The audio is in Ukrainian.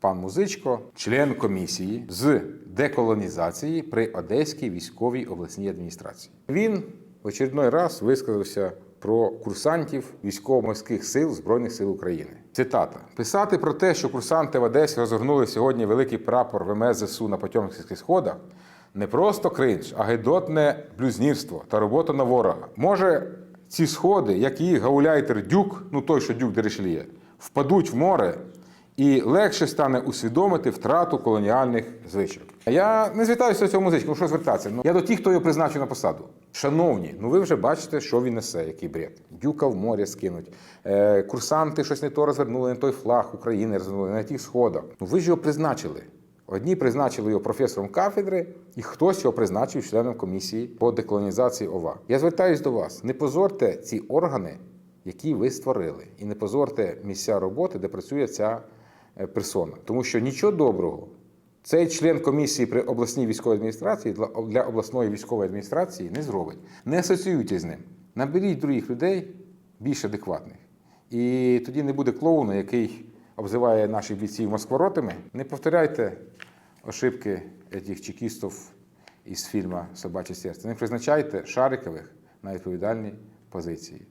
Пан Музичко, член комісії з деколонізації при Одеській військовій обласній адміністрації. Він очередной раз висказався про курсантів військово-морських сил Збройних сил України. Цитата: писати про те, що курсанти в Одесі розгорнули сьогодні великий прапор ВМС ЗСУ на Потьомкінських сходах. Не просто кринж, а гидотне блюзнірство та робота на ворога. Може, ці сходи, як і гауляйтер Дюк, ну той, що Дюк Дерешліє, впадуть в море, і легше стане усвідомити втрату колоніальних звичок. Я не звертаюся до цього музичка, ну що звертатися? Ну, я до тих, хто його призначив на посаду. Шановні, ну ви вже бачите, що він несе, який бред. Дюка в море скинуть. Е, курсанти щось не то розвернули, не той флаг України розвернули, на тих сходах. Ну ви ж його призначили. Одні призначили його професором кафедри, і хтось його призначив членом комісії по деколонізації ОВА. Я звертаюся до вас: не позорте ці органи, які ви створили, і не позорте місця роботи, де працює ця персона. Тому що нічого доброго. Цей член комісії при обласній військовій адміністрації для, обласної військової адміністрації не зробить. Не асоціюйтесь з ним. Наберіть других людей більш адекватних. І тоді не буде клоуна, який обзиває наших бійців москворотами. Не повторяйте ошибки цих чекістів із фільму Собаче серце. Не призначайте Шарикових на відповідальні позиції.